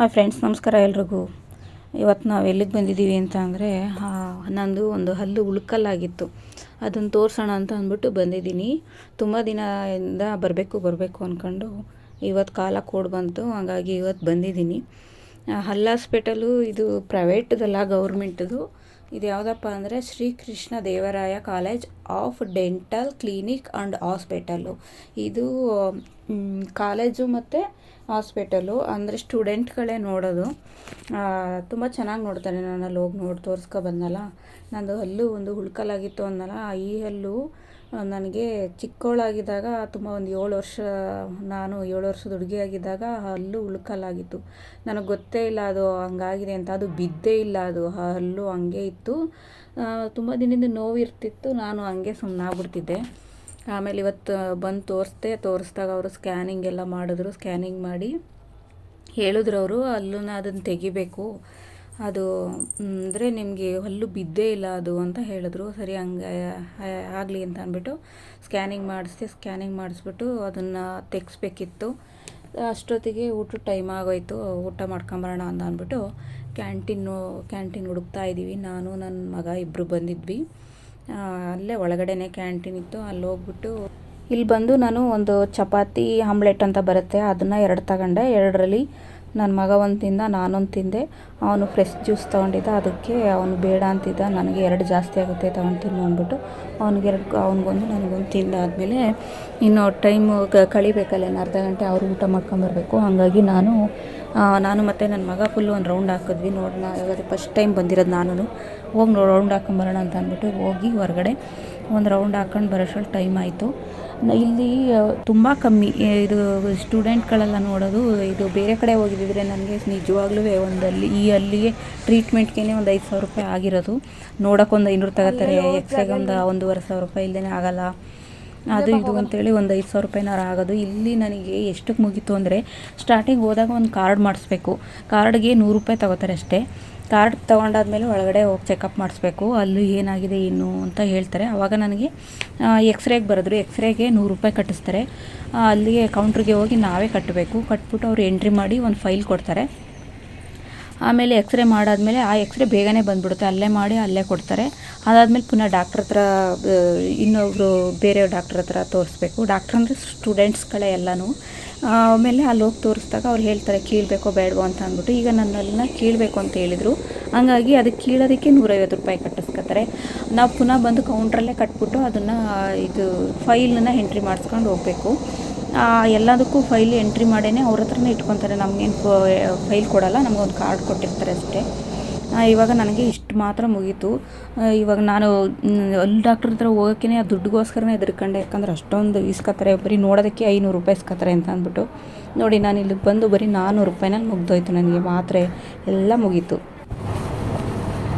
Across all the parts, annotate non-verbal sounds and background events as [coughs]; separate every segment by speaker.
Speaker 1: Hi friends, ನಮಸ್ಕಾರ ಎಲ್ರಿಗೂ. ಇವತ್ತು ನಾವು ಎಲ್ಲಿಗೆ ಬಂದಿದ್ದೀವಿ ಅಂತ ಅಂದರೆ ನಂದು ಒಂದು ಹಲ್ಲು ಉಳ್ಕಲ್ಲಾಗಿತ್ತು. ಅದನ್ನು ತೋರಿಸೋಣ ಅಂತ ಅಂದ್ಬಿಟ್ಟು ಬಂದಿದ್ದೀನಿ. ತುಂಬ ದಿನದಿಂದ ಬರಬೇಕು ಬರಬೇಕು ಅಂದ್ಕೊಂಡು ಇವತ್ತು ಕಾಲ ಕೋಡ್ ಬಂತು, ಹಾಗಾಗಿ ಇವತ್ತು ಬಂದಿದ್ದೀನಿ. ಹಲ್ಲು ಹಾಸ್ಪಿಟಲು ಇದು ಪ್ರೈವೇಟ್ದಲ್ಲ, ಗೌರ್ಮೆಂಟ್ದು. ಇದು ಯಾವುದಪ್ಪ ಅಂದರೆ, Srikrishna Devaraya college of dental clinic and hospital ಇದು ಕಾಲೇಜು ಮತ್ತು ಹಾಸ್ಪಿಟಲು. ಅಂದರೆ ಸ್ಟೂಡೆಂಟ್ಗಳೇ ನೋಡೋದು. ತುಂಬ ಚೆನ್ನಾಗಿ ನೋಡ್ತಾರೆ ನಾನು ಅಲ್ಲಿ ಹೋಗಿ ನೋಡಿ ತೋರಿಸ್ಕೊ ಬಂದಲ್ಲ ನಂದು ಹಲ್ಲು ಒಂದು ಹುಳ್ಕಲಾಗಿತ್ತು ಅಂದಲ್ಲ ಈ ಹಲ್ಲು ನನಗೆ ಚಿಕ್ಕವಳಾಗಿದ್ದಾಗ ತುಂಬ ಒಂದು ಏಳು ವರ್ಷ, ನಾನು ಏಳು ವರ್ಷದ ಹುಡುಗಿಯಾಗಿದ್ದಾಗ ಹಲ್ಲು ಉಳ್ಕಲಾಗಿತ್ತು ನನಗೆ ಗೊತ್ತೇ ಇಲ್ಲ ಅದು ಹಂಗಾಗಿದೆ ಅಂತ. ಅದು ಬಿದ್ದೇ ಇಲ್ಲ ಅದು. ಹಲ್ಲು ಹಂಗೆ ಇತ್ತು. ತುಂಬ ದಿನದಿಂದ ನೋವು ಇರ್ತಿತ್ತು ನಾನು ಹಂಗೆ ಸುಮ್ಮನಾಗ್ಬಿಡ್ತಿದ್ದೆ ಆಮೇಲೆ ಇವತ್ತು ಬಂದು ತೋರಿಸ್ದೆ, ತೋರಿಸ್ದಾಗ ಅವರು ಸ್ಕ್ಯಾನಿಂಗ್ ಎಲ್ಲ ಮಾಡಿದ್ರು. ಸ್ಕ್ಯಾನಿಂಗ್ ಮಾಡಿ ಹೇಳಿದ್ರು ಅವರು ಅಲ್ಲೂ ಅದನ್ನು ತೆಗಿಬೇಕು. ಅದು, ಅಂದರೆ ನಿಮಗೆ ಹಲ್ಲು ಬಿದ್ದೇ ಇಲ್ಲ ಅದು ಅಂತ ಹೇಳಿದ್ರು. ಸರಿ, ಹಂಗೆ ಆಗಲಿ ಅಂತ ಅಂದ್ಬಿಟ್ಟು ಸ್ಕ್ಯಾನಿಂಗ್ ಮಾಡಿಸ್ದೆ. ಸ್ಕ್ಯಾನಿಂಗ್ ಮಾಡಿಸ್ಬಿಟ್ಟು ಅದನ್ನು ತೆಗೆಸ್ಬೇಕಿತ್ತು. ಅಷ್ಟೊತ್ತಿಗೆ ಊಟದ ಟೈಮ್ ಆಗೋಯ್ತು. ಊಟ ಮಾಡ್ಕೊಂಬರೋಣ ಅಂತ ಅಂದ್ಬಿಟ್ಟು ಕ್ಯಾಂಟೀನು, ಕ್ಯಾಂಟೀನ್ ಹುಡುಕ್ತಾ ಇದ್ದೀವಿ ನಾನು, ನನ್ನ ಮಗ ಇಬ್ಬರು ಬಂದಿದ್ವಿ. ಅಲ್ಲೇ ಒಳಗಡೆನೆ ಕ್ಯಾಂಟೀನ್ ಇತ್ತು, ಅಲ್ಲಿ ಹೋಗ್ಬಿಟ್ಟು ಇಲ್ಲಿ ಬಂದು ನಾನು ಒಂದು ಚಪಾತಿ ಆಮ್ಲೆಟ್ ಅಂತ ಬರುತ್ತೆ, ಅದನ್ನು ಎರಡು ತಗೊಂಡೆ. ಎರಡರಲ್ಲಿ ನನ್ನ ಮಗ ಒಂದು ತಿಂದ, ನಾನೊಂದು ತಿಂದೆ. ಅವನು ಫ್ರೆಶ್ ಜ್ಯೂಸ್ ತೊಗೊಂಡಿದ್ದ, ಅದಕ್ಕೆ ಅವನು ಬೇಡ ಅಂತಿದ್ದ, ನನಗೆ ಎರಡು ಜಾಸ್ತಿ ಆಗುತ್ತೆ ತೊಗೊಂತೀನಿ ಅಂದ್ಬಿಟ್ಟು ಅವ್ನಿಗೆ ಎರಡು, ಅವ್ನಿಗೊಂದು, ನನಗೊಂದು ತಿಂದಾದಮೇಲೆ ಇನ್ನು ಟೈಮು ಕಳಿಬೇಕಲ್ಲ ಅರ್ಧ ಗಂಟೆ, ಅವರು ಊಟ ಮಾಡ್ಕೊಂಬರ್ಬೇಕು ಹಾಗಾಗಿ ನಾನು ನಾನು ಮತ್ತು ನನ್ನ ಮಗ ಫುಲ್ಲು ಒಂದು ರೌಂಡ್ ಹಾಕಿದ್ವಿ ನೋಡೋಣ ಯಾವಾಗ ಫಸ್ಟ್ ಟೈಮ್ ಬಂದಿರೋದು ನಾನು ಹೋಗಿ ನೋ ರೌಂಡ್ ಹಾಕೊಂಬರೋಣ ಅಂತ ಅಂದ್ಬಿಟ್ಟು ಹೋಗಿ ಹೊರಗಡೆ ಒಂದು ರೌಂಡ್ ಹಾಕೊಂಡು ಬರೋಷ್ಟು ಟೈಮ್ ಆಯಿತು. ಇಲ್ಲಿ ತುಂಬ ಕಮ್ಮಿ ಇದು ಸ್ಟೂಡೆಂಟ್ಗಳೆಲ್ಲ ನೋಡೋದು ಇದು ಬೇರೆ ಕಡೆ ಹೋಗಿದ್ದಿದ್ರೆ ನನಗೆ ನಿಜವಾಗ್ಲೂ ಒಂದು ಅಲ್ಲಿ ಈ ಅಲ್ಲಿಗೆ ಟ್ರೀಟ್ಮೆಂಟ್ಗೆ ಒಂದು ಐದು ಸಾವಿರ ರೂಪಾಯಿ ಆಗಿರೋದು. ನೋಡೋಕ್ಕೊಂದು ಐನೂರು ತಗೋತಾರೆ ಎಕ್ಸ್ರೇಗೆ ಒಂದು ಒಂದೂವರೆ ಸಾವಿರ ರೂಪಾಯಿ ಇಲ್ಲದೇ ಆಗಲ್ಲ. ಅದು ಇದು ಅಂತೇಳಿ ಒಂದು ಐದು ಸಾವಿರ ರೂಪಾಯಿನಾರು ಆಗೋದು. ಇಲ್ಲಿ ನನಗೆ ಎಷ್ಟಕ್ಕೆ ಮುಗೀತು ಅಂದರೆ ಸ್ಟಾರ್ಟಿಂಗ್ ಹೋದಾಗ ಒಂದು ಕಾರ್ಡ್ ಮಾಡಿಸ್ಬೇಕು. ಕಾರ್ಡ್ಗೆ ನೂರು ರೂಪಾಯಿ ತಗೋತಾರೆ ಅಷ್ಟೇ. ಕಾರ್ಡ್ ತೊಗೊಂಡಾದ್ಮೇಲೆ ಒಳಗಡೆ ಹೋಗಿ ಚೆಕಪ್ ಮಾಡಿಸ್ಬೇಕು. ಅಲ್ಲಿ ಏನಾಗಿದೆ ಏನು ಅಂತ ಹೇಳ್ತಾರೆ. ಆವಾಗ ನನಗೆ ಎಕ್ಸ್ರೇಗೆ ಬರೆದ್ರು. ಎಕ್ಸ್ರೇಗೆ ನೂರು ರೂಪಾಯಿ ಕಟ್ಟಿಸ್ತಾರೆ. ಅಲ್ಲಿಗೆ ಕೌಂಟ್ರಿಗೆ ಹೋಗಿ ನಾವೇ ಕಟ್ಟಬೇಕು. ಕಟ್ಬಿಟ್ಟು ಅವ್ರು ಎಂಟ್ರಿ ಮಾಡಿ ಒಂದು ಫೈಲ್ ಕೊಡ್ತಾರೆ. ಆಮೇಲೆ ಎಕ್ಸ್ರೇ ಮಾಡಾದಮೇಲೆ ಆ ಎಕ್ಸ್ರೇ ಬೇಗನೆ ಬಂದುಬಿಡುತ್ತೆ. ಅಲ್ಲೇ ಮಾಡಿ ಅಲ್ಲೇ ಕೊಡ್ತಾರೆ. ಅದಾದಮೇಲೆ ಪುನಃ ಡಾಕ್ಟ್ರ್ ಹತ್ರ ಇನ್ನೊಬ್ಬರು ಬೇರೆ ಡಾಕ್ಟ್ರ್ ಹತ್ರ ತೋರಿಸ್ಬೇಕು. ಡಾಕ್ಟ್ರ್ ಅಂದರೆ ಸ್ಟೂಡೆಂಟ್ಸ್ಗಳೇ ಎಲ್ಲನೂ. ಆಮೇಲೆ ಅಲ್ಲಿ ಹೋಗಿ ತೋರಿಸಿದಾಗ ಅವ್ರು ಹೇಳ್ತಾರೆ, ಕೀಳಬೇಕೋ ಬೇಡವೋ ಅಂತ ಅಂದ್ಬಿಟ್ಟು. ಈಗ ನನ್ನನ್ನ ಕೀಳಬೇಕು ಅಂತ ಹೇಳಿದರು. ಹಂಗಾಗಿ ಅದಕ್ಕೆ ಕೀಳೋದಕ್ಕೆ ನೂರೈವತ್ತು ರೂಪಾಯಿ ಕಟ್ಟಿಸ್ಕೊತಾರೆ. ನಾವು ಪುನಃ ಬಂದು ಕೌಂಟ್ರಲ್ಲೇ ಕಟ್ಬಿಟ್ಟು ಅದನ್ನು ಇದು ಫೈಲನ್ನ ಎಂಟ್ರಿ ಮಾಡಿಸ್ಕೊಂಡು ಹೋಗಬೇಕು. ಎಲ್ಲದಕ್ಕೂ ಫೈಲ್ ಎಂಟ್ರಿ ಮಾಡೇ ಅವ್ರ ಹತ್ರನೇ ಇಟ್ಕೊತಾರೆ. ನಮಗೇನು ಫೈಲ್ ಕೊಡಲ್ಲ. ನಮಗೊಂದು ಕಾರ್ಡ್ ಕೊಟ್ಟಿರ್ತಾರೆ ಅಷ್ಟೇ. ಇವಾಗ ನನಗೆ ಇಷ್ಟು ಮಾತ್ರ ಮುಗೀತು. ಇವಾಗ ನಾನು ಅಲ್ಲಿ ಡಾಕ್ಟ್ರ್ ಹತ್ರ ಹೋಗೋಕ್ಕೇ ಆ ದುಡ್ಡುಗೋಸ್ಕರನೇ ಎದುರ್ಕೊಂಡೆ. ಯಾಕಂದ್ರೆ ಅಷ್ಟೊಂದು ಇಸ್ಕೊತಾರೆ. ಬರೀ ನೋಡೋದಕ್ಕೆ ಐನೂರು ರೂಪಾಯಿ ಇಸ್ಕೊತಾರೆ ಅಂತ ಅಂದ್ಬಿಟ್ಟು. ನೋಡಿ, ನಾನು ಇಲ್ಲಿಗೆ ಬಂದು ಬರೀ ನಾನ್ನೂರು ರೂಪಾಯಿನಲ್ಲಿ ಮುಗ್ದೋಯ್ತು ನನಗೆ. ಮಾತ್ರೆ ಎಲ್ಲ ಮುಗೀತು.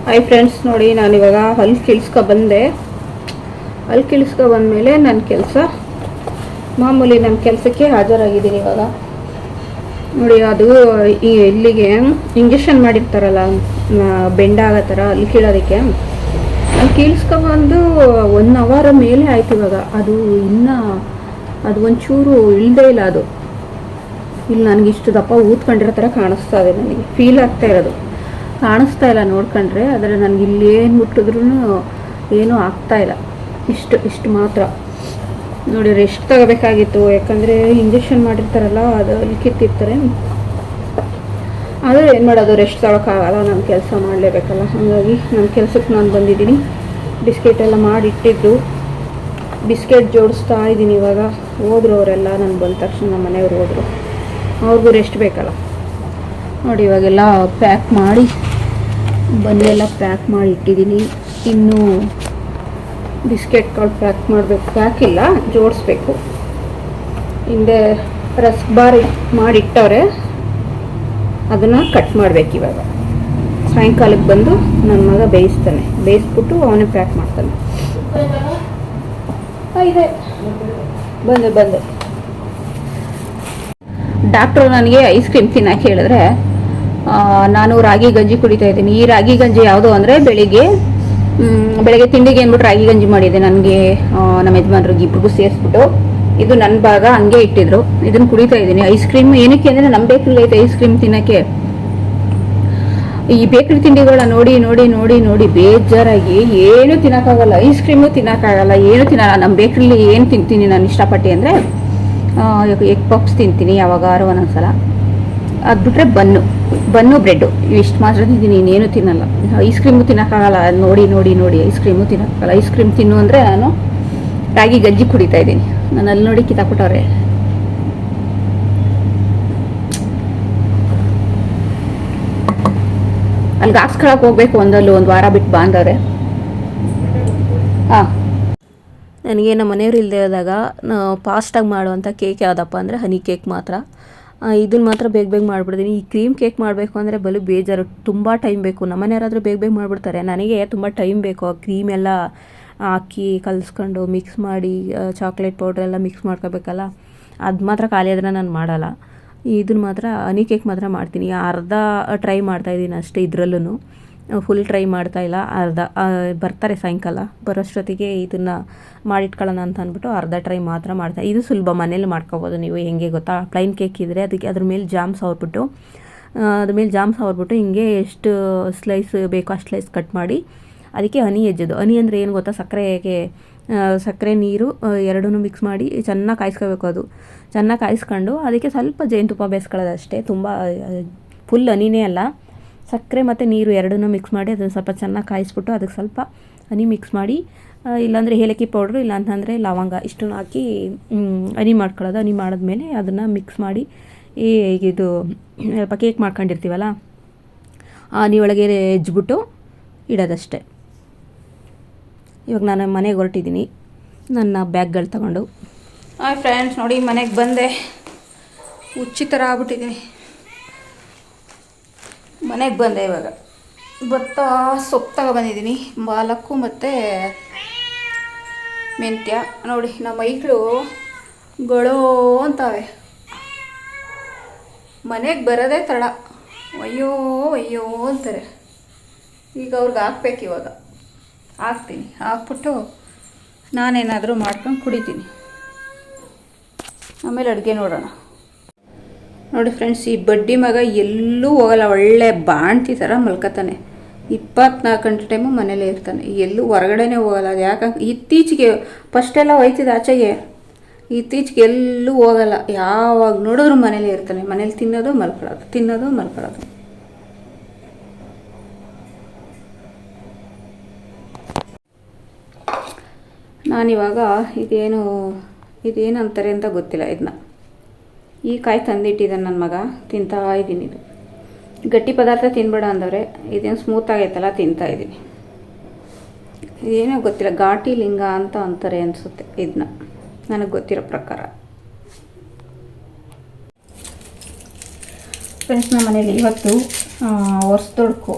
Speaker 1: ಹಾಯ್ ಫ್ರೆಂಡ್ಸ್ ನೋಡಿ, ನಾನಿವಾಗ ಹಲ್ಲು ಬಂದೆ. ಅಲ್ಲಿ ಬಂದಮೇಲೆ ನನ್ನ ಕೆಲಸ ಮಾಮೂಲಿ ನಮ್ಮ ಕೆಲಸಕ್ಕೆ ಹಾಜರಾಗಿದ್ದೀನಿ ಇವಾಗ. ನೋಡಿ, ಅದು ಇಲ್ಲಿಗೆ ಇಂಜೆಕ್ಷನ್ ಮಾಡಿರ್ತಾರಲ್ಲ ಬೆಂಡಾಗೋ ಥರ ಅಲ್ಲಿ ಕೀಳೋದಕ್ಕೆ. ಅಲ್ಲಿ ಕೀಳ್ಸ್ಕೊಬಂದು ಒನ್ ಅವರ್ ಮೇಲೆ ಆಯ್ತು ಇವಾಗ. ಅದು ಇನ್ನೂ ಅದು ಒಂಚೂರು ಇಳ್ದೇ ಇಲ್ಲ ಅದು. ಇಲ್ಲಿ ನನಗೆ ಇಷ್ಟು ದಪ್ಪ ಊದ್ಕೊಂಡಿರೋ ಥರ ಕಾಣಿಸ್ತಾ ಇದೆ ನನಗೆ. ಫೀಲ್ ಆಗ್ತಾ ಇರೋದು. ಕಾಣಿಸ್ತಾ ಇಲ್ಲ ನೋಡ್ಕೊಂಡ್ರೆ, ಆದರೆ ನನಗೆ ಇಲ್ಲಿ ಏನು ಮುಟ್ಟಿದ್ರೂ ಏನೂ ಆಗ್ತಾ ಇಲ್ಲ. ಇಷ್ಟು ಇಷ್ಟು ಮಾತ್ರ. ನೋಡಿ ರೆಸ್ಟ್ ತಗೋಬೇಕಾಗಿತ್ತು? ಯಾಕಂದರೆ ಇಂಜೆಕ್ಷನ್ ಮಾಡಿರ್ತಾರಲ್ಲ, ಅದು ಅಲ್ಲಿ ಕಿತ್ತಿರ್ತಾರೆ. ಆದರೆ ಏನು ಮಾಡೋದು ರೆಸ್ಟ್ ತಗೋಕ್ಕಾಗಲ್ಲ ನಾನು ಕೆಲಸ ಮಾಡಲೇಬೇಕಲ್ಲ. ಹಾಗಾಗಿ ನನ್ನ ಕೆಲಸಕ್ಕೆ ನಾನು ಬಂದಿದ್ದೀನಿ. ಬಿಸ್ಕೆಟ್ ಎಲ್ಲ ಮಾಡಿಟ್ಟಿದ್ದು. ಬಿಸ್ಕೆಟ್ ಜೋಡಿಸ್ತಾ ಇದ್ದೀನಿ ಇವಾಗ. ಹೋದ್ರು ಅವರೆಲ್ಲ, ನಾನು ಬಂದ ತಕ್ಷಣ ನಮ್ಮ ಮನೆಯವ್ರು ಹೋದರು. ಅವ್ರಿಗೂ ರೆಸ್ಟ್ ಬೇಕಲ್ಲ. ನೋಡಿ, ಇವಾಗೆಲ್ಲ ಪ್ಯಾಕ್ ಮಾಡಿ ಬಂದೆಲ್ಲ ಪ್ಯಾಕ್ ಮಾಡಿ ಇಟ್ಟಿದ್ದೀನಿ. ಇನ್ನು ಬಿಸ್ಕೆಟ್ಗಳು ಪ್ಯಾಕ್ ಮಾಡಬೇಕು, ಪ್ಯಾಕಿಲ್ಲ, ಜೋಡಿಸ್ಬೇಕು. ಹಿಂದೆ ರಸ್ಕ್ ಬಾರ್ ಮಾಡಿಟ್ಟವ್ರೆ, ಅದನ್ನು ಕಟ್ ಮಾಡಬೇಕು ಇವಾಗ. ಸಾಯಂಕಾಲಕ್ಕೆ ಬಂದು ನನ್ನ ಮಗ ಬೇಯಿಸ್ತಾನೆ. ಬೇಯಿಸ್ಬಿಟ್ಟು ಅವನೇ ಪ್ಯಾಕ್ ಮಾಡ್ತಾನೆ. ಇದೆ. ಬಂದೆ ಬಂದೆ. ಡಾಕ್ಟ್ರು ನನಗೆ ಐಸ್ ಕ್ರೀಮ್ ತಿನ್ನಕ್ಕೆ ಹೇಳಿದ್ರೆ ನಾನು ರಾಗಿ ಗಂಜಿ ಕುಡಿತಾ ಇದ್ದೀನಿ. ಈ ರಾಗಿ ಗಂಜಿ ಯಾವುದು ಅಂದರೆ ಬೆಳಿಗ್ಗೆ ಬೆಳಗ್ಗೆ ತಿಂಡಿಗೆ ಅಂದ್ಬಿಟ್ಟು ರಾಗಿ ಗಂಜಿ ಮಾಡಿದೆ. ನನಗೆ ನಮ್ಮ ಯಜಮಾನ್ರಿಗೆ ಇಬ್ರಿಗೂ ಸೇರಿಸ್ಬಿಟ್ಟು ಇದು ನನ್ನ ಭಾಗ, ಹಂಗೆ ಇಟ್ಟಿದ್ರು. ಇದನ್ನ ಕುಡಿತಾ ಇದ್ದೀನಿ. ಐಸ್ ಕ್ರೀಮ್ ಏನಕ್ಕೆ ಅಂದರೆ ನಮ್ಮ ಬೇಕ್ರಿಲಿ ಐತೆ ಐಸ್ ಕ್ರೀಮ್ ತಿನ್ನಕ್ಕೆ. ಈ ಬೇಕರಿ ತಿಂಡಿಗಳ ನೋಡಿ ನೋಡಿ ನೋಡಿ ನೋಡಿ ಬೇಜಾರಾಗಿ ಏನು ತಿನ್ನೋಕ್ಕಾಗಲ್ಲ. ಐಸ್ ಕ್ರೀಮು ತಿನ್ನೋಕ್ಕಾಗಲ್ಲ, ಏನು ತಿನ್ನಲ್ಲ. ನಮ್ಮ ಬೇಕ್ರಿಲಿ ಏನು ತಿಂತೀನಿ ನಾನು ಇಷ್ಟಪಟ್ಟು ಅಂದರೆ ಎಗ್ ಪಪ್ಸ್ ತಿಂತೀನಿ ಯಾವಾಗಾರು ಒಂದೊಂದ್ಸಲ. ಅದು ಬಿಟ್ಟರೆ ಬನ್ನು. Bun bread. ಇಷ್ಟು ಮಾತ್ರ ತಿಂತೀನಿ ಇನ್ನೇನು ತಿನ್ನಲ್ಲ. ಐಸ್ ಕ್ರೀಮು ತಿನ್ನೋಕ್ಕಾಗಲ್ಲ. ನೋಡಿ ನೋಡಿ ನೋಡಿ ಐಸ್ ಕ್ರೀಮು ತಿನ್ನೋಕ್ಕಾಗಲ್ಲ. ಐಸ್ ಕ್ರೀಮ್ ತಿನ್ನು ಅಂದರೆ ನಾನು ರಾಗಿ ಗಂಜಿ ಕುಡಿತಾ ಇದ್ದೀನಿ. ನಾನು ಅಲ್ಲಿ ನೋಡಿ ಕಿತ್ತಾಕ್ಬಿಟ್ಟವ್ರೆ. ಅಲ್ಲಿಗೆ ಹಾಕ್ಸ್ಕೊಳಕ್ಕೆ ಹೋಗ್ಬೇಕು ಒಂದಲ್ಲೂ, ಒಂದು ವಾರ ಬಿಟ್ಟು ಬಾಂಧವ್ರೆ ಹಾಂ.
Speaker 2: ನನಗೆ ನಮ್ಮ ಮನೆಯವ್ರು ಇಲ್ಲದೆ ಹೋದಾಗ ಫಾಸ್ಟಾಗಿ ಮಾಡುವಂಥ ಕೇಕ್ ಯಾವುದಪ್ಪ ಅಂದರೆ ಹನಿ ಕೇಕ್ ಮಾತ್ರ. ಇದನ್ನು ಮಾತ್ರ ಬೇಗ ಬೇಗ ಮಾಡಿಬಿಡ್ತೀನಿ. ಈ ಕ್ರೀಮ್ ಕೇಕ್ ಮಾಡಬೇಕು ಅಂದರೆ ಬಲು ಬೇಜಾರು. ತುಂಬ ಟೈಮ್ ಬೇಕು. ನಮ್ಮ ಮನೆಯವರಾದರೂ ಬೇಗ ಬೇಗ ಮಾಡಿಬಿಡ್ತಾರೆ. ನನಗೆ ತುಂಬ ಟೈಮ್ ಬೇಕು. ಆ ಕ್ರೀಮ್ ಎಲ್ಲ ಹಾಕಿ ಕಲಿಸ್ಕೊಂಡು ಮಿಕ್ಸ್ ಮಾಡಿ ಚಾಕ್ಲೇಟ್ ಪೌಡ್ರ್ ಎಲ್ಲ ಮಿಕ್ಸ್ ಮಾಡ್ಕೋಬೇಕಲ್ಲ? ಅದು ಮಾತ್ರ ಖಾಲಿ ಆದರೆ ನಾನು ಮಾಡಲ್ಲ. ಇದನ್ನ ಮಾತ್ರ ಹನಿ ಕೇಕ್ ಮಾತ್ರ ಮಾಡ್ತೀನಿ. ಅರ್ಧ ಟ್ರೈ ಮಾಡ್ತಾಯಿದ್ದೀನಿ ಅಷ್ಟೇ ಇದರಲ್ಲೂ ಫುಲ್ ಟ್ರೈ ಮಾಡ್ತಾ ಇಲ್ಲ. ಅರ್ಧ ಬರ್ತಾರೆ ಸಾಯಂಕಾಲ. ಬರೋಷ್ಟೊತ್ತಿಗೆ ಇದನ್ನು ಮಾಡಿಟ್ಕೊಳ್ಳೋಣ ಅಂತ ಅಂದ್ಬಿಟ್ಟು ಅರ್ಧ ಟ್ರೈ ಮಾತ್ರ ಮಾಡ್ತಾ ಇದು. ಸುಲಭ, ಮನೇಲಿ ಮಾಡ್ಕೋಬೋದು ನೀವು, ಹೆಂಗೆ ಗೊತ್ತಾ? ಪ್ಲೈನ್ ಕೇಕ್ ಇದ್ದರೆ ಅದಕ್ಕೆ ಅದ್ರ ಮೇಲೆ ಜಾಮ್ ಸವರ್ಬಿಟ್ಟು ಅದ್ರ ಮೇಲೆ ಜಾಮ್ ಸವರ್ಬಿಟ್ಟು ಹಿಂಗೆ ಎಷ್ಟು ಸ್ಲೈಸ್ ಬೇಕೋ ಅಷ್ಟು ಸ್ಲೈಸ್ ಕಟ್ ಮಾಡಿ, ಅದಕ್ಕೆ ಹನಿ ಹೆಜ್ಜೋದು. ಹನಿ ಅಂದರೆ ಏನು ಗೊತ್ತಾ? ಸಕ್ಕರೆಗೆ ಸಕ್ಕರೆ, ನೀರು ಎರಡೂ ಮಿಕ್ಸ್ ಮಾಡಿ ಚೆನ್ನಾಗಿ ಕಾಯಿಸ್ಕೋಬೇಕು ಅದು. ಚೆನ್ನಾಗಿ ಕಾಯಿಸ್ಕೊಂಡು ಅದಕ್ಕೆ ಸ್ವಲ್ಪ ಜೇನುತುಪ್ಪ ಬೇಯಿಸ್ಕೊಳ್ಳೋದು ಅಷ್ಟೇ. ತುಂಬ ಫುಲ್ ಹನಿನೇ ಅಲ್ಲ. ಸಕ್ಕರೆ ಮತ್ತು ನೀರು ಎರಡನ್ನೂ ಮಿಕ್ಸ್ ಮಾಡಿ ಅದನ್ನು ಸ್ವಲ್ಪ ಚೆನ್ನಾಗಿ ಕಾಯಿಸ್ಬಿಟ್ಟು ಅದಕ್ಕೆ ಸ್ವಲ್ಪ ಹನಿ ಮಿಕ್ಸ್ ಮಾಡಿ ಇಲ್ಲಾಂದರೆ ಏಲಕ್ಕಿ ಪೌಡ್ರು ಇಲ್ಲ ಅಂತಂದರೆ ಲವಂಗ ಇಷ್ಟನ್ನು ಹಾಕಿ ಹನಿ ಮಾಡ್ಕೊಳ್ಳೋದು. ಹನಿ ಮಾಡಿದ್ಮೇಲೆ ಅದನ್ನು ಮಿಕ್ಸ್ ಮಾಡಿ, ಈ ಇದು, ಸ್ವಲ್ಪ ಕೇಕ್ ಮಾಡ್ಕೊಂಡಿರ್ತೀವಲ್ಲ ಆ ಹನಿ ಒಳಗೆ ಹೆಜ್ಬಿಟ್ಟು ಇಡೋದಷ್ಟೆ. ಇವಾಗ ನಾನು ಮನೆಗೆ ಹೊರಟಿದ್ದೀನಿ. ನನ್ನ ಬ್ಯಾಗ್ಗಳು ತಗೊಂಡು.
Speaker 1: ಹಾಯ್ ಫ್ರೆಂಡ್ಸ್ ನೋಡಿ ಮನೆಗೆ ಬಂದೆ. ಹುಚ್ಚಿ ಥರ ಆಗ್ಬಿಟ್ಟಿದ್ದೀನಿ ಮನೆಗೆ ಬಂದೆ ಇವಾಗ. ಭತ್ತ ಸೊಪ್ಪು ತಗೊಬಂದಿದ್ದೀನಿ ಪಾಲಕ್ಕು ಮತ್ತು ಮೆಂತ್ಯ. ನೋಡಿ, ನಮ್ಮ ಮೈಗಳು ಗೊಳೋ ಅಂತಾವೆ. ಮನೆಗೆ ಬರೋದೇ ತಡ. ಅಯ್ಯೋ ಅಯ್ಯೋ ಅಂತಾರೆ. ಈಗ ಅವ್ರಿಗೆ ಹಾಕ್ಬೇಕು ಇವಾಗ. ಹಾಕ್ತೀನಿ. ಹಾಕ್ಬಿಟ್ಟು ನಾನೇನಾದರೂ ಮಾಡ್ಕೊಂಡು ಕುಡಿತೀನಿ. ಆಮೇಲೆ ಅಡುಗೆ ನೋಡೋಣ. ನೋಡಿ ಫ್ರೆಂಡ್ಸ್ ಈ ಬಡ್ಡಿ ಮಗ ಎಲ್ಲೂ ಹೋಗಲ್ಲ, ಒಳ್ಳೆ ಬಾಣ್ತಿ ಥರ ಮಲ್ಕತಾನೆ ಇಪ್ಪತ್ನಾಲ್ಕು ಗಂಟೆ ಟೈಮು ಮನೇಲೇ ಇರ್ತಾನೆ. ಎಲ್ಲೂ ಹೊರಗಡೆನೇ ಹೋಗಲ್ಲ. ಅದು ಯಾಕಂದ್ರೆ ಇತ್ತೀಚೆಗೆ ಫಸ್ಟೆಲ್ಲ ಹೋಯ್ತಿದ್ದ ಆಚೆಗೆ. ಇತ್ತೀಚೆಗೆ ಎಲ್ಲೂ ಹೋಗಲ್ಲ. ಯಾವಾಗ ನೋಡಿದ್ರು ಮನೇಲೇ ಇರ್ತಾನೆ. ಮನೇಲಿ ತಿನ್ನೋದು ಮಲ್ಕೊಳ್ಳೋದು ತಿನ್ನೋದು ಮಲ್ಕೊಳ್ಳೋದು. ನಾನಿವಾಗ ಇದೇನು ಇದೇನು ಅಂತಾರೆ ಅಂತ ಗೊತ್ತಿಲ್ಲ ಇದನ್ನ ಈ ಕಾಯಿ ತಂದಿಟ್ಟಿದ್ದಾನೆ ನನ್ನ ಮಗ, ತಿಂತಾ ಇದ್ದೀನಿ ಇದು. ಗಟ್ಟಿ ಪದಾರ್ಥ ತಿನ್ಬೇಡ ಅಂದವ್ರೆ, ಇದೇನು ಸ್ಮೂತ್ ಆಗೈತಲ್ಲ, ತಿಂತಾ ಇದ್ದೀನಿ ಇದೇನೋ ಗೊತ್ತಿಲ್ಲ, ಘಾಟಿ ಲಿಂಗ ಅಂತ ಅಂತಾರೆ ಅನಿಸುತ್ತೆ ಇದನ್ನ ನನಗೆ ಗೊತ್ತಿರೋ ಪ್ರಕಾರ. ಫ್ರೆಂಡ್ಸ್ ನಮ್ಮ ಮನೇಲಿ ಇವತ್ತು ವರ್ಷದೊಡ್ಕು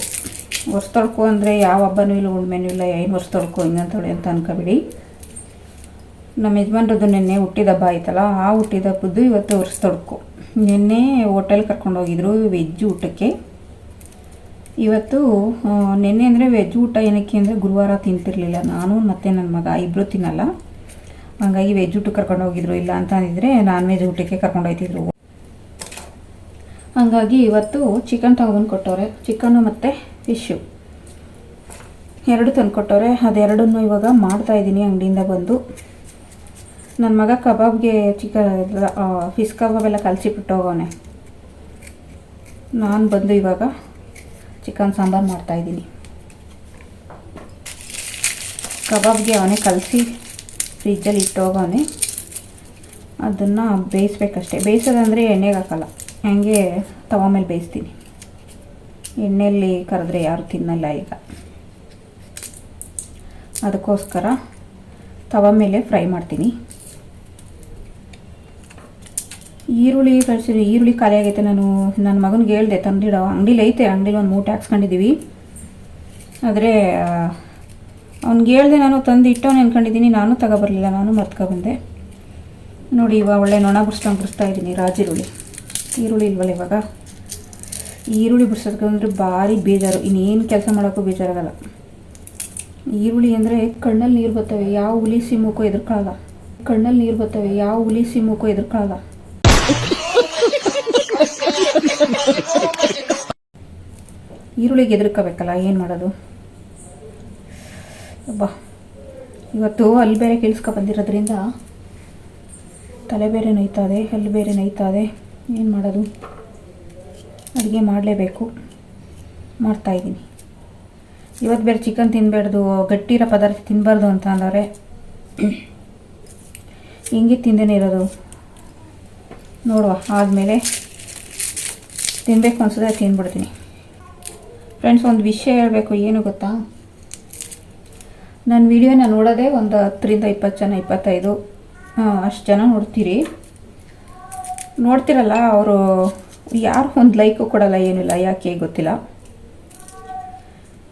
Speaker 1: ವರ್ಷದೊಡ್ಕು ಅಂದರೆ ಯಾವ ಹಬ್ಬನೂ ಇಲ್ಲ ಉಳ್ಮೆನೂ ಇಲ್ಲ, ಏನು ವರ್ಷದೊಡ್ಕು ಹಿಂಗಂತೇಳಿ ಅಂತ ಅನ್ಕೋಬಿಡಿ. ನಮ್ಮ ಯಜಮಾನ್ರದ್ದು ನಿನ್ನೆ ಹುಟ್ಟಿದ ಹಬ್ಬ ಆಯ್ತಲ್ಲ, ಆ ಹುಟ್ಟಿದ ಹಬ್ಬದ್ದು ಇವತ್ತು ಒರೆಸ್ತೊಡ್ಕು ನಿನ್ನೆ ಹೋಟೆಲ್ ಕರ್ಕೊಂಡು ಹೋಗಿದ್ರು ವೆಜ್ ಊಟಕ್ಕೆ. ಇವತ್ತು ನಿನ್ನೆ ಅಂದರೆ ವೆಜ್ ಊಟ ಏನಕ್ಕೆ ಅಂದರೆ ಗುರುವಾರ ತಿಂತಿರಲಿಲ್ಲ. ನಾನು ಮತ್ತು ನನ್ನ ಮಗ ಇಬ್ಬರು ತಿನ್ನಲ್ಲ. ಹಾಗಾಗಿ ವೆಜ್ ಊಟಕ್ಕೆ ಕರ್ಕೊಂಡು ಹೋಗಿದ್ರು ಇಲ್ಲ ಅಂತ ಅಂದಿದ್ರೆ ನಾನ್ ವೆಜ್ ಊಟಕ್ಕೆ ಕರ್ಕೊಂಡು ಹೋಗ್ತಿದ್ರು ಹಾಗಾಗಿ ಇವತ್ತು ಚಿಕನ್ ತಗೊಂಡು ಕೊಟ್ಟವ್ರೆ. ಚಿಕನ್ನು ಮತ್ತು ಫಿಶ್ಶು ಎರಡು ತಂದು ಕೊಟ್ಟವ್ರೆ ಅದೆರಡನ್ನು ಇವಾಗ ಮಾಡ್ತಾಯಿದ್ದೀನಿ ಅಂಗಡಿಯಿಂದ ಬಂದು. ನನ್ನ ಮಗ ಕಬಾಬ್ಗೆ ಚಿಕನ್ ಫಿಶ್ ಕಬಾಬ್ ಎಲ್ಲ ಕಲಸಿಬಿಟ್ಟು ಹೋಗೋನೆ ನಾನು ಬಂದು ಇವಾಗ ಚಿಕನ್ ಸಾಂಬಾರು ಮಾಡ್ತಾಯಿದ್ದೀನಿ ಕಬಾಬ್ಗೆ ಅವನೇ ಕಲಸಿ ಫ್ರಿಜ್ಜಲ್ಲಿ ಇಟ್ಟು ಹೋಗೋನೆ ಅದನ್ನು ಬೇಯಿಸ್ಬೇಕಷ್ಟೇ. ಬೇಯಿಸೋದಂದರೆ ಎಣ್ಣೆಗೆ ಹಾಕಲ್ಲ. ಹಂಗೆ ತವ ಮೇಲೆ ಬೇಯಿಸ್ತೀನಿ. ಎಣ್ಣೆಯಲ್ಲಿ ಕರೆದ್ರೆ ಯಾರು ತಿನ್ನಲ್ಲ ಈಗ. ಅದಕ್ಕೋಸ್ಕರ ತವ ಮೇಲೆ ಫ್ರೈ ಮಾಡ್ತೀನಿ. ಈರುಳ್ಳಿ ಕಳಿಸಿರಿ, ಈರುಳ್ಳಿ ಖಾಲಿ ಆಗೈತೆ, ನಾನು ನನ್ನ ಮಗನಿಗೆ ಹೇಳ್ದೆ, ತಂದಿಡೋ. ಅಂಗಡಿಲಿ ಐತೆ, ಅಂಗಡಿಲಿ ಒಂದು ಮೂಟೆ ಹಾಕ್ಸ್ಕೊಂಡಿದ್ದೀವಿ ಆದರೆ ಅವ್ನಿಗೆ ಹೇಳ್ದೆ ನಾನು ತಂದು ಇಟ್ಟವನು ಅಂದ್ಕೊಂಡಿದ್ದೀನಿ ನಾನು ತಗೊಬರಲಿಲ್ಲ, ನಾನು ಮರ್ತ್ಕೊಬಂದೆ ನೋಡಿ, ಇವಾಗ ಒಳ್ಳೆ ನೊಣ ಬಿಡಿಸ್ಕೊಂಡು ಬಿಡಿಸ್ತಾ ಇದ್ದೀನಿ ರಾಜಿರುಳ್ಳಿ. ಈರುಳ್ಳಿ ಇಲ್ವಲ್ಲ ಇವಾಗ? ಈರುಳ್ಳಿ ಬಿಡ್ಸೋದಕ್ಕಂದ್ರೆ ಭಾರಿ ಬೇಜಾರು, ಇನ್ನೇನು ಕೆಲಸ ಮಾಡೋಕ್ಕೂ ಬೇಜಾರಾಗಲ್ಲ. ಈರುಳ್ಳಿ ಅಂದರೆ ಕಣ್ಣಲ್ಲಿ ನೀರು ಬರ್ತವೆ, ಯಾವ ಹುಲಿ ಸಿಮ್ಮಕ್ಕೂ ಎದುರ್ಕೊಳ್ಳಲ್ಲ ಕಣ್ಣಲ್ಲಿ ನೀರು ಬರ್ತವೆ, ಯಾವ ಹುಲಿ ಸಿಮ್ಮಕ್ಕೂ ಎದುರ್ಕೊಳ್ಳಲ್ಲ ಈರುಳ್ಳಿಗೆ ಎದುರ್ಕೋಬೇಕಲ್ಲ ಏನು ಮಾಡೋದು? ಅಬ್ಬಾ, ಇವತ್ತು ಅಲ್ಲಿ ಬೇರೆ ಕೇಳಿಸ್ಕೊ ಬಂದಿರೋದ್ರಿಂದ ತಲೆ ಬೇರೆ ಇದೆ ಅಲ್ಲಿ ಬೇರೆ ಇದೆ ಏನು ಮಾಡೋದು? ಅಡುಗೆ ಮಾಡಲೇಬೇಕು ಮಾಡ್ತಾಯಿದ್ದೀನಿ ಇವತ್ತು ಬೇರೆ ಚಿಕನ್ ತಿನ್ನಬಾರ್ದು ಗಟ್ಟಿರೋ ಪದಾರ್ಥ ತಿನ್ನಬಾರ್ದು ಅಂತ ಅಂದವ್ರೆ. [coughs] ಹೆಂಗೆ ತಿಂದೇನೆ ಇರೋದು. ನೋಡುವ. ಆದಮೇಲೆ ತಿನ್ನಬೇಕು ಅನ್ಸಿದ್ರೆ ತಿಂದ್ಬಿಡ್ತೀನಿ ಫ್ರೆಂಡ್ಸ್ ಒಂದು ವಿಷಯ ಹೇಳಬೇಕು, ಏನು ಗೊತ್ತಾ? ನನ್ನ ವಿಡಿಯೋನ ನೋಡೋದೇ ಒಂದು ಹತ್ತರಿಂದ ಇಪ್ಪತ್ತು ಜನ, ಇಪ್ಪತ್ತೈದು ಅಷ್ಟು ಜನ ನೋಡ್ತೀರಿ. ನೋಡ್ತಿರಲ್ಲ, ಅವರು ಯಾರು ಒಂದು ಲೈಕು ಕೊಡಲ್ಲ, ಏನಿಲ್ಲ, ಯಾಕೆ ಗೊತ್ತಿಲ್ಲ.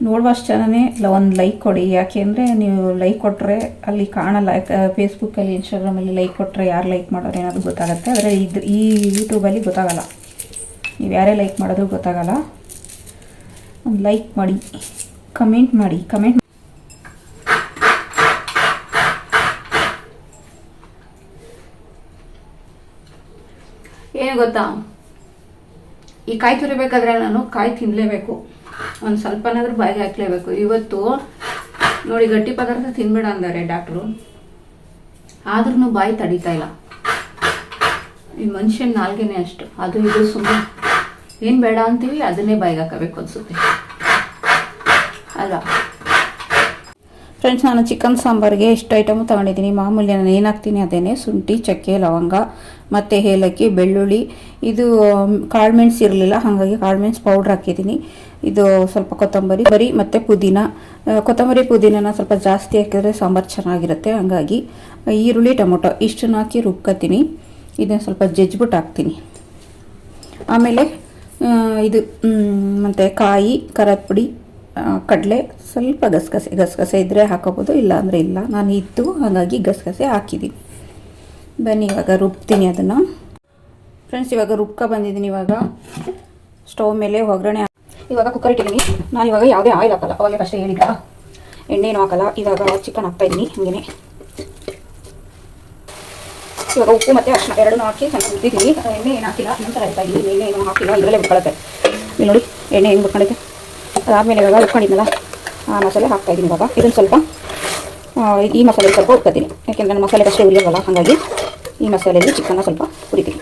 Speaker 1: ನೋಡುವಷ್ಟು ಜನನೇ ಇಲ್ಲ, ಒಂದು ಲೈಕ್ ಕೊಡಿ. ಯಾಕೆ ಅಂದರೆ ನೀವು ಲೈಕ್ ಕೊಟ್ಟರೆ ಅಲ್ಲಿ ಕಾಣಲ್ಲ. ಫೇಸ್ಬುಕ್ಕಲ್ಲಿ ಇನ್ಸ್ಟಾಗ್ರಾಮಲ್ಲಿ ಲೈಕ್ ಕೊಟ್ಟರೆ ಯಾರು ಲೈಕ್ ಮಾಡೋರು ಏನಾದರೂ ಗೊತ್ತಾಗುತ್ತೆ. ಆದರೆ ಇದು ಈ ಯೂಟ್ಯೂಬಲ್ಲಿ ಗೊತ್ತಾಗಲ್ಲ. ನೀವು ಯಾರೇ ಲೈಕ್ ಮಾಡಿದ್ರು ಗೊತ್ತಾಗಲ್ಲ. ಒಂದು ಲೈಕ್ ಮಾಡಿ. ಕಮೆಂಟ್ ಮಾಡಿ. ಕಮೆಂಟ್ ಏನು ಗೊತ್ತಾ? ಈ ಕಾಯಿ ತುರಿಬೇಕಾದ್ರೆ ನಾನು ಕಾಯಿ ತಿನ್ನಲೇಬೇಕು ಒಂದು ಸ್ವಲ್ಪನಾದ್ರೂ ಬಾಯಿಗೆ ಹಾಕ್ಲೇಬೇಕು. ಇವತ್ತು ನೋಡಿ ಗಟ್ಟಿ ಪದಾರ್ಥ ತಿನ್ಬೇಡ ಅಂದಾರೆ ಡಾಕ್ಟ್ರು ಆದ್ರೂ ಬಾಯಿ ತಡೀತಾ ಇಲ್ಲ. ಈ ಮನುಷ್ಯನ ನಾಲ್ಗೆನೇ ಅಷ್ಟು. ಅದು ಇದು ಸುಮ್ಮನೆ ಏನು ಬೇಡ ಅಂತೀವಿ ಅದನ್ನೇ ಬಾಯಿಗೆ ಹಾಕಬೇಕು ಅನ್ಸುತ್ತೆ. ಅಲ್ವಾ? ಫ್ರೆಂಡ್ಸ್ ನಾನು ಚಿಕನ್ ಸಾಂಬಾರಿಗೆ ಎಷ್ಟು ಐಟಮು ತೊಗೊಂಡಿದ್ದೀನಿ, ಮಾಮೂಲಿ ನಾನು ಏನಾಗ್ತೀನಿ ಅದೇನೆ, ಶುಂಠಿ, ಚಕ್ಕೆ, ಲವಂಗ, ಮತ್ತು ಏಲಕ್ಕಿ, ಬೆಳ್ಳುಳ್ಳಿ. ಇದು, ಕಾಳು ಮೆಣಸು ಇರಲಿಲ್ಲ, ಹಾಗಾಗಿ ಕಾಳು ಮೆಣಸು ಪೌಡ್ರ್ ಹಾಕಿದ್ದೀನಿ. ಇದು ಸ್ವಲ್ಪ ಕೊತ್ತಂಬರಿ, ಬರಿ ಮತ್ತು ಪುದೀನ. ಕೊತ್ತಂಬರಿ, ಪುದೀನನ ಸ್ವಲ್ಪ ಜಾಸ್ತಿ ಹಾಕಿದ್ರೆ ಸಾಂಬಾರು ಚೆನ್ನಾಗಿರುತ್ತೆ. ಹಾಗಾಗಿ ಈರುಳ್ಳಿ, ಟೊಮೊಟೊ ಇಷ್ಟನ್ನು ಹಾಕಿ ರುಬ್ಕೊತೀನಿ. ಇದನ್ನು ಸ್ವಲ್ಪ ಜಜ್ಬಿಟ್ಟು ಹಾಕ್ತೀನಿ. ಆಮೇಲೆ ಇದು ಮತ್ತೆ ಕಾಯಿ ಖಾರದ ಪುಡಿ ಕಡಲೆ ಸ್ವಲ್ಪ ಗಸಗಸೆ. ಗಸಗಸೆ ಇದ್ದರೆ ಹಾಕೋಬೋದು ಇಲ್ಲ ಅಂದರೆ ಇಲ್ಲ. ನಾನು ಇತ್ತು ಹಾಗಾಗಿ ಗಸಗಸೆ ಹಾಕಿದ್ದೀನಿ. ಬನ್ನಿ, ಇವಾಗ ರುಬ್ತೀನಿ ಅದನ್ನು. ಫ್ರೆಂಡ್ಸ್, ಇವಾಗ ರುಬ್ಕ ಬಂದಿದ್ದೀನಿ ಇವಾಗ. ಸ್ಟವ್ ಮೇಲೆ ಒಗ್ಗರಣೆ ಇವಾಗ ಕುಕ್ಕರ್ ಇಟ್ಟಿದ್ದೀನಿ ನಾನು ಇವಾಗ ಯಾವುದೇ ಆಯಿಲ್ ಹಾಕಲ್ಲ. ಅವಾಗ ಅಷ್ಟೇ ಎಣ್ಣೆ ಎಣ್ಣೆನೂ ಹಾಕಲ್ಲ. ಇವಾಗ ಚಿಕನ್ ಹಾಕ್ತಾಯಿದ್ದೀನಿ ಹೀಗೇನೆ. ಇವಾಗ ಉಪ್ಪು ಮತ್ತು ಅರ್ಶಿನ ಎರಡನ್ನೂ ಹಾಕಿ ಚೆನ್ನಾಗಿ ಉದ್ದಿದ್ದೀನಿ ಎಣ್ಣೆ ಏನು ಹಾಕಿಲ್ಲ. ನಂತರ ಹಾಕ್ತಾ ಇದ್ದೀನಿ ಎಣ್ಣೆ ಏನು ಹಾಕಿಲ್ಲ. ಇದರಲ್ಲೇ ಬಿಟ್ಕೊಳ್ಳುತ್ತೆ ಇಲ್ಲಿ ನೋಡಿ, ಎಣ್ಣೆ ಹೆಂಗೆ ಬಿಟ್ಕೊಂಡೈತೆ ಅದಾದಮೇಲೆ ಇವಾಗ ಉಟ್ಕೊಂಡಿದ್ನಲ್ಲ ಆ ಮಸಾಲೆ ಹಾಕ್ತಾ ಇದ್ದೀನಿ ಇವಾಗ. ಇದನ್ನು ಸ್ವಲ್ಪ ಈ ಮಸಾಲೆ ಸ್ವಲ್ಪ ಉಟ್ಕೊತೀನಿ ಯಾಕೆಂದರೆ ಮಸಾಲೆ ಅಷ್ಟೇ ಉರಿಯೋಲ್ಲ ಹಾಗಾಗಿ ಈ ಮಸಾಲೆಯಲ್ಲಿ ಚಿಕನ್ನ ಸ್ವಲ್ಪ ಕುಡಿತೀನಿ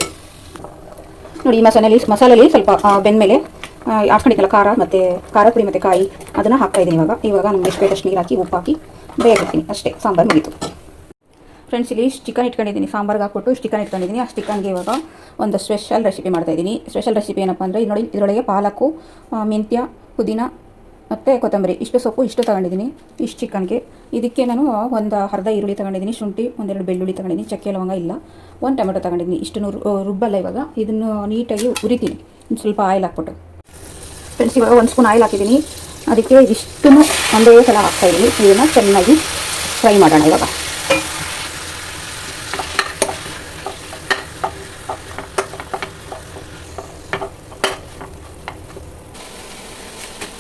Speaker 1: ನೋಡಿ, ಈ ಮಸಾಲೆಯಲ್ಲಿ ಮಸಾಲೆಯಲ್ಲಿ ಸ್ವಲ್ಪ ಬೆಂದ್ಮೇಲೆ ಆ, ಹಾಕ್ಕೊಂಡಿದ್ದಲ್ಲ ಖಾರ ಮತ್ತು ಖಾರ ಪುಡಿ ಮತ್ತು ಕಾಯಿ ಅದನ್ನು ಹಾಕ್ತಾ ಇದ್ದೀನಿ ಇವಾಗ. ಇವಾಗ ನಮ್ಗೆ ಎಷ್ಟು ಬೇಕಷ್ಟು ನೀರು ಹಾಕಿ ಉಪ್ಪು ಹಾಕಿ ಬೇಯಿಸ್ತೀನಿ ಅಷ್ಟೇ ಸಾಂಬಾರು ಮುಗಿತು. ಫ್ರೆಂಡ್ಸ್ ಇಲ್ಲಿ ಚಿಕನ್ ಇಟ್ಕೊಂಡಿದ್ದೀನಿ. ಸಾಂಬಾರ್ಗೆ ಹಾಕ್ಬಿಟ್ಟು ಚಿಕನ್ ಇಟ್ಕೊಂಡಿದ್ದೀನಿ. ಆ ಚಿಕನ್ಗೆ ಇವಾಗ ಒಂದು ಸ್ಪೆಷಲ್ ರೆಸಿಪಿ ಮಾಡ್ತಾಯಿದ್ದೀನಿ ಸ್ಪೆಷಲ್ ರೆಸಿಪಿ ಏನಪ್ಪ ಅಂದರೆ ಇದು ನೋಡಿ ಇದರೊಳಗೆ ಪಾಲಕ್ಕು ಮೆಂತ್ಯ ಪುದೀನ ಮತ್ತು ಕೊತ್ತಂಬರಿ. ಇಷ್ಟು ಸೊಪ್ಪು ಇಷ್ಟು ತಗೊಂಡಿದ್ದೀನಿ. ಇಷ್ಟು ಚಿಕನ್ಗೆ ಇದಕ್ಕೆ ನಾನು ಒಂದು ಅರ್ಧ ಈರುಳ್ಳಿ ತಗೊಂಡಿದ್ದೀನಿ. ಶುಂಠಿ ಒಂದೆರಡು ಬೆಳ್ಳುಳ್ಳಿ ತಗೊಂಡಿದ್ದೀನಿ. ಚಕ್ಕೆ ಲವಂಗ ಇಲ್ಲ. ಒಂದು ಟೊಮೆಟೊ ತಗೊಂಡಿದ್ದೀನಿ. ಇಷ್ಟನ್ನು ರುಬ್ಬಲ್ಲ ಇವಾಗ. ಇದನ್ನು ನೀಟಾಗಿ ಉರಿತೀನಿ. ಸ್ವಲ್ಪ ಆಯಿಲ್ ಹಾಕ್ಬಿಟ್ಟು. ಫ್ರೆಂಡ್ಸ್ ಇವಾಗ ಒಂದು ಸ್ಪೂನ್ ಆಯಿಲ್ ಹಾಕಿದ್ದೀನಿ ಅದಕ್ಕೆ ಇದಿಷ್ಟನ್ನು ಒಂದೇ ಸಲ ಹಾಕ್ತಾಯಿದ್ದೀನಿ ಇದನ್ನು ಚೆನ್ನಾಗಿ ಫ್ರೈ ಮಾಡೋಣ ಇವಾಗ.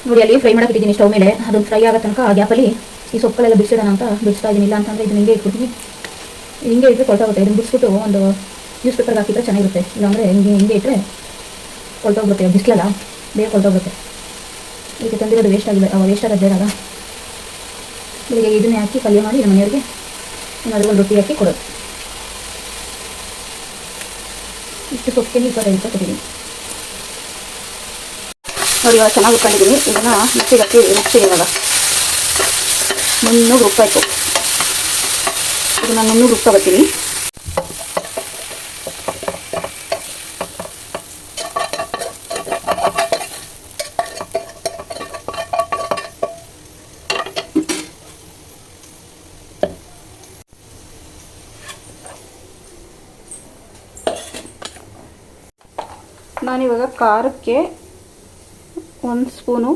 Speaker 1: ನೋಡಿ ಅಲ್ಲಿ ಫ್ರೈ ಮಾಡಕ್ಕಿದ್ದೀನಿ ಸ್ಟವ್ ಮೇಲೆ. ಅದು ಫ್ರೈ ಆಗೋ ತನಕ ಆ ಗ್ಯಾಪಲ್ಲಿ ಈ ಸೊಪ್ಪುಗಳೆಲ್ಲ ಬಿಡಿಸಿಡೋಣ ಅಂತ ಬಿಡಿಸ್ತಾ ಇದ್ದೀನಿ. ಇಲ್ಲ ಅಂತಂದರೆ ಇದನ್ನ ಹಿಂಗೆ ಇಟ್ಬಿಡ್ತೀನಿ. ಹಿಂಗೆ ಇಟ್ಟರೆ ಕೊಳ್ತೋಗುತ್ತೆ ಇದನ್ನು ಬಿಡಿಸ್ಬಿಟ್ಟು ಒಂದು ನ್ಯೂಸ್ ಪೇಪರ್ಗೆ ಹಾಕಿದ್ರೆ ಚೆನ್ನಾಗಿರುತ್ತೆ. ಇಲ್ಲಾಂದರೆ ಹಿಂಗೆ ಹಿಂಗೆ ಇಟ್ಟರೆ ಕೊಳ್ತೋಗ್ಬಿಡುತ್ತೆ ಬಿಸಿಲಲ್ಲ. ಬೇಗ ಹೊರಟೋಗುತ್ತೆ ಇದಕ್ಕೆ ತಂದಿರೋದು ವೇಸ್ಟ್ ಆಗಿದೆ. ಅವ ವೇಸ್ಟ್ ಆಗೋದು ಬೇಡ ಬೆಳಿಗ್ಗೆ ಇದನ್ನೇ ಹಾಕಿ ಪಲ್ಯ ಮಾಡಿ ನಮ್ಮ ಮನೆಯವ್ರಿಗೆ ಏನಾದರೂ ಒಂದು ರೊಟ್ಟಿ ಹಾಕಿ ಕೊಡೋದು. ಇಷ್ಟು ಸೊಪ್ಪಿಗೆ ಇಪ್ಪತ್ತೈದು ರೂಪಾಯಿ ಕೊಟ್ಟಿದ್ದೀನಿ. ನೋಡಿ, ಇವಾಗ ಚೆನ್ನಾಗಿ ಉಟ್ಕೊಂಡಿದ್ದೀನಿ ಇದನ್ನು ಮಿಕ್ಸಿಗೆ ಹಾಕಿ ರುಬ್ತೀನಿ ಇವಾಗ ಮುನ್ನೂರು ರೂಪಾಯಿ ಇದನ್ನು ಮುನ್ನೂರು ರೂಪಾಯಿ ಬರ್ತೀನಿ ನಾನಿವಾಗ ಖಾರಕ್ಕೆ ಒಂದು ಸ್ಪೂನು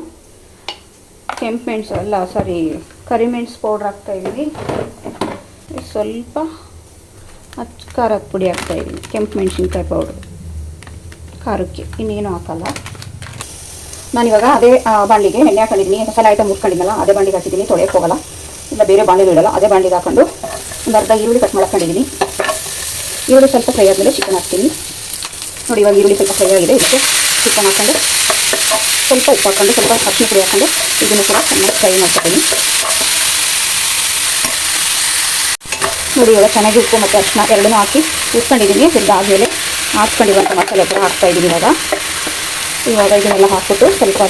Speaker 1: ಕೆಂಪು ಮೆಣಸು, ಅಲ್ಲ ಸಾರಿ ಕರಿಮೆಣಸು ಪೌಡ್ರ್ ಹಾಕ್ತಾಯಿದ್ದೀನಿ ಸ್ವಲ್ಪ ಹಚ್ಚು ಖಾರದ ಪುಡಿ ಹಾಕ್ತಾಯಿದ್ದೀನಿ ಕೆಂಪು ಮೆಣಸಿನ್ಕಾಯಿ ಪೌಡ್ರು ಖಾರಕ್ಕೆ, ಇನ್ನೇನು ಹಾಕಲ್ಲ. ನಾನಿವಾಗ ಅದೇ ಬಾಂಡಿಗೆ ಎಣ್ಣೆ ಹಾಕೊಂಡಿದ್ದೀನಿ, ಮಸಾಲೆ ಐಟಮ್ ಮುಟ್ಕೊಂಡಿದ್ದಲ್ಲ ಅದೇ ಬಾಂಡಿಗೆ ಹಾಕಿದ್ದೀನಿ, ತೊಳೆಯಕ್ಕೆ ಹೋಗಲ್ಲ. ಇಲ್ಲ, ಬೇರೆ ಬಾಂಡಿಗೆ ಇಡಲ್ಲ, ಅದೇ ಬಾಂಡಿಗೆ ಹಾಕೊಂಡು ಒಂದು ಅರ್ಧ ಈರುಳ್ಳಿ ಕಟ್ ಮಾಡ್ಕೊಂಡಿದ್ದೀನಿ ಈರುಳ್ಳಿ ಸ್ವಲ್ಪ ಫ್ರೈ ಆದಮೇಲೆ ಚಿಕನ್ ಹಾಕ್ತೀನಿ. ನೋಡಿ, ಇವಾಗ ಈರುಳ್ಳಿ ಸ್ವಲ್ಪ ಫ್ರೈ ಆಗಿದೆ ಇದಕ್ಕೆ
Speaker 3: ಚಿಕನ್ ಹಾಕೊಂಡು ಸ್ವಲ್ಪ ಉಪ್ಪು ಹಾಕೊಂಡು ಸ್ವಲ್ಪ ಅರಿಶಿನ ಪುಡಿ ಹಾಕೊಂಡು ಇದನ್ನು ಕೂಡ ಚೆನ್ನಾಗಿ ಫ್ರೈ ಮಾಡ್ಕೊತೀನಿ. ನೋಡಿ, ಇವಾಗ ಚೆನ್ನಾಗಿ ಉಪ್ಪು ಮತ್ತು ಅರಿಶಿನ ಎರಡನ್ನೂ ಹಾಕಿ ಉಸ್ಕೊಂಡಿದ್ದೀನಿ ಆದಮೇಲೆ ಹಾಕ್ಕೊಂಡಿರುವಂಥ ಮಸಾಲೆ ಕೂಡ ಹಾಕ್ತಾ ಇದ್ದೀನಿ ಇವಾಗ. ಇವಾಗ ಇದನ್ನೆಲ್ಲ ಹಾಕ್ಬಿಟ್ಟು ಸ್ವಲ್ಪ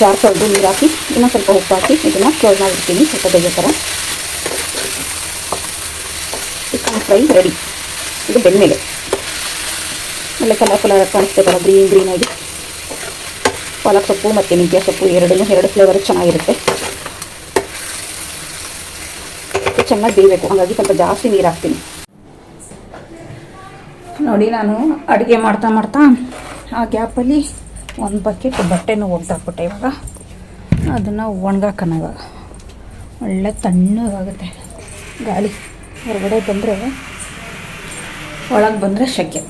Speaker 3: ಜಾರ್ ತೊಳೆದು ನೀರು ಹಾಕಿ ಇನ್ನೂ ಸ್ವಲ್ಪ ಉಪ್ಪು ಹಾಕಿ ಇದನ್ನು ಕ್ಲೋಸ್ ಮಾಡಿಬಿಡ್ತೀನಿ. ಸ್ವಲ್ಪ ಬೇಗ ಥರ ಚಿಕನ್ ಫ್ರೈ ರೆಡಿ. ಇದು ಬೆಂದಮೇಲೆ. ಒಳ್ಳೆ ಕಲರ್ ಕಲರ್ ಕಾಣಿಸ್ತೈತಲ್ಲ ಗ್ರೀನ್ ಗ್ರೀನ್ ಆಗಿ. ಪಾಲಕ್ ಸೊಪ್ಪು ಮತ್ತು ಮೆಂತ್ಯ ಸೊಪ್ಪು ಎರಡನ್ನೂ, ಎರಡು ಫ್ಲೇವರ್ ಚೆನ್ನಾಗಿರುತ್ತೆ. ಚೆನ್ನಾಗಿ ಬೇಯಬೇಕು, ಹಾಗಾಗಿ ಸ್ವಲ್ಪ ಜಾಸ್ತಿ ನೀರು ಹಾಕ್ತೀನಿ. ನೋಡಿ ನಾನು ಅಡುಗೆ ಮಾಡ್ತಾ ಮಾಡ್ತಾ ಆ ಗ್ಯಾಪಲ್ಲಿ ಒಂದು ಬಕೆಟ್ ಬಟ್ಟೆನೂ ಒಗ್ದಾಕ್ಬಿಟ್ಟೆ ಇವಾಗ. ಅದನ್ನು ಒಣಗಾಕೋಣ ಇವಾಗ. ಒಳ್ಳೆ ತಣ್ಣಗಾಗುತ್ತೆ. ಗಾಳಿ ಹೊರಗಡೆ ಬಂದರೆ, ಒಳಗೆ ಬಂದರೆ ಶೆಕೆ.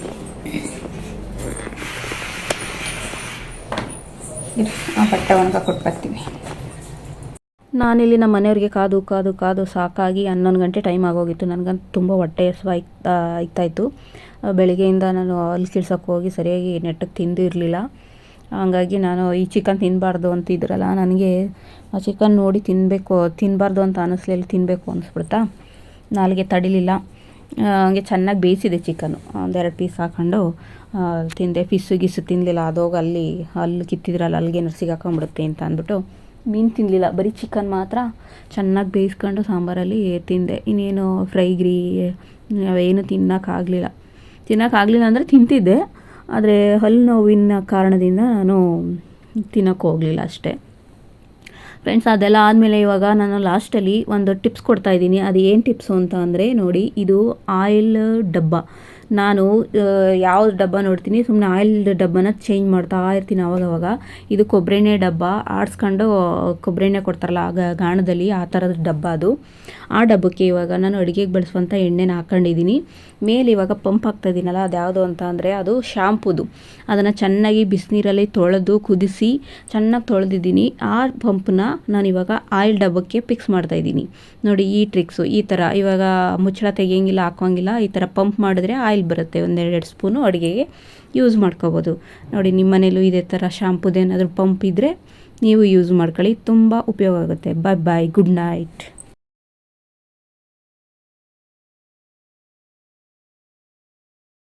Speaker 3: ಇರು, ಆ ಬಟ್ಟೆ ಒಣಗ ಕೊಟ್ಟು ಬರ್ತೀನಿ
Speaker 1: ನಾನಿಲ್ಲಿ ನಮ್ಮ ಮನೆಯವ್ರಿಗೆ ಕಾದು ಕಾದು ಕಾದು ಸಾಕಾಗಿ ಹನ್ನೊಂದು ಗಂಟೆ ಟೈಮ್ ಆಗೋಗಿತ್ತು. ನನಗಂತೂ ತುಂಬ ಹೊಟ್ಟೆ ಹಸಿವು ಆಯ್ತಾ ಆಯ್ತಾಯಿತ್ತು ಬೆಳಿಗ್ಗೆಯಿಂದ ನಾನು ಅಲ್ಲಿ ಕಿಳ್ಸೋಕ್ಕೆ ಹೋಗಿ ಸರಿಯಾಗಿ ನೆಟ್ಟಗೆ ತಿಂದು ಇರಲಿಲ್ಲ ಹಂಗಾಗಿ ನಾನು ಈ ಚಿಕನ್ ತಿನ್ನಬಾರ್ದು ಅಂತಿದ್ರಲ್ಲ ನನಗೆ ಆ ಚಿಕನ್ ನೋಡಿ ತಿನ್ನಬೇಕು ತಿನ್ನಬಾರ್ದು ಅಂತ ಅನ್ನಿಸ್ಲಿಲ್ಲ ತಿನ್ನಬೇಕು ಅನ್ನಿಸ್ಬಿಡ್ತಾ ನಾಲಿಗೆ ತಡಿಲಿಲ್ಲ. ಹಂಗೆ ಚೆನ್ನಾಗಿ ಬೇಯಿಸಿದೆ ಚಿಕನ್ನು ಒಂದೆರಡು ಪೀಸ್ ಹಾಕೊಂಡು ತಿಂದೆ. ಫಿಸ್ಸು ಗಿಸ್ಸು ತಿನ್ನಲಿಲ್ಲ ಅದೋಗಿ ಅಲ್ಲಿ ಅಲ್ಲಿ ಕಿತ್ತಿದ್ರಲ್ಲ ಅಲ್ಲಿಗೇನಾರು ಸಿಗಾಕೊಂಡ್ಬಿಡುತ್ತೆ ಅಂತ ಅಂದ್ಬಿಟ್ಟು ಮೀನು ತಿನ್ನಲಿಲ್ಲ ಬರೀ ಚಿಕನ್ ಮಾತ್ರ ಚೆನ್ನಾಗಿ ಬೇಯಿಸ್ಕೊಂಡು ಸಾಂಬಾರಲ್ಲಿ ತಿಂದೆ. ಇನ್ನೇನು ಫ್ರೈ ಗ್ರೀ ಏನು ತಿನ್ನೋಕ್ಕಾಗಲಿಲ್ಲ. ತಿನ್ನೋಕ್ಕಾಗಲಿಲ್ಲ ಅಂದರೆ ತಿಂತಿದ್ದೆ. ಆದರೆ, ಹಲ್ಲು ನೋವಿನ ಕಾರಣದಿಂದ ನಾನು ತಿನ್ನೋಕ್ಕೋಗಲಿಲ್ಲ ಅಷ್ಟೇ. ಫ್ರೆಂಡ್ಸ್ ಅದೆಲ್ಲ ಆದಮೇಲೆ ಇವಾಗ ನಾನು ಲಾಸ್ಟಲ್ಲಿ ಒಂದು ಟಿಪ್ಸ್ ಕೊಡ್ತಾ ಇದ್ದೀನಿ. ಅದು ಏನು ಟಿಪ್ಸು ಅಂತ ಅಂದರೆ ನೋಡಿ, ಇದು ಆಯಿಲ್ ಡಬ್ಬ. ನಾನು ಯಾವ ಡಬ್ಬ ನೋಡ್ತೀನಿ ಸುಮ್ಮನೆ ಆಯಿಲ್ ಡಬ್ಬನ ಚೇಂಜ್ ಮಾಡ್ತಾ ಇರ್ತೀನಿ ಅವಾಗವಾಗ ಇದು ಕೊಬ್ಬರೆಣ್ಣೆ ಡಬ್ಬ, ಆಡಿಸ್ಕೊಂಡು ಕೊಬ್ಬರೆಣ್ಣೆ ಕೊಡ್ತಾರಲ್ಲ ಆಗ ಗಾಣದಲ್ಲಿ ಆ ಥರದ ಡಬ್ಬ ಅದು. ಆ ಡಬ್ಬಕ್ಕೆ ಇವಾಗ ನಾನು ಅಡುಗೆಗೆ ಬಳಸುವಂಥ ಎಣ್ಣೆನ ಹಾಕ್ಕೊಂಡಿದ್ದೀನಿ ಮೇಲೆ ಇವಾಗ ಪಂಪ್ ಹಾಕ್ತಾ ಇದ್ದೀನಲ್ಲ ಅದು ಯಾವುದು ಅಂತ ಅಂದರೆ ಅದು ಶ್ಯಾಂಪುದು ಅದನ್ನು ಚೆನ್ನಾಗಿ ಬಿಸಿನೀರಲ್ಲಿ ತೊಳೆದು ಕುದಿಸಿ ಚೆನ್ನಾಗಿ ತೊಳೆದಿದ್ದೀನಿ. ಆ ಪಂಪ್ನ ನಾನು ಇವಾಗ ಆಯಿಲ್ ಡಬ್ಬಕ್ಕೆ ಫಿಕ್ಸ್ ಮಾಡ್ತಾ ಇದ್ದೀನಿ ನೋಡಿ ಈ ಟ್ರಿಕ್ಸು ಈ ಥರ ಇವಾಗ ಮುಚ್ಚಳ ತೆಗಿಯಂಗಿಲ್ಲ ಹಾಕೋಂಗಿಲ್ಲ ಈ ಥರ ಪಂಪ್ ಮಾಡಿದ್ರೆ ಆಯಿಲ್ ಬರುತ್ತೆ ಒಂದೆರಡು ಸ್ಪೂನು ಅಡುಗೆಗೆ ಯೂಸ್ ಮಾಡ್ಕೋಬೋದು. ನೋಡಿ ನಿಮ್ಮ ಮನೇಲೂ ಇದೇ ಥರ ಶಾಂಪುದೇನಾದರೂ ಪಂಪ್ ಇದ್ದರೆ ನೀವು ಯೂಸ್ ಮಾಡ್ಕೊಳ್ಳಿ, ತುಂಬ ಉಪಯೋಗ ಆಗುತ್ತೆ. ಬಾಯ್ ಬಾಯ್ ಗುಡ್ ನೈಟ್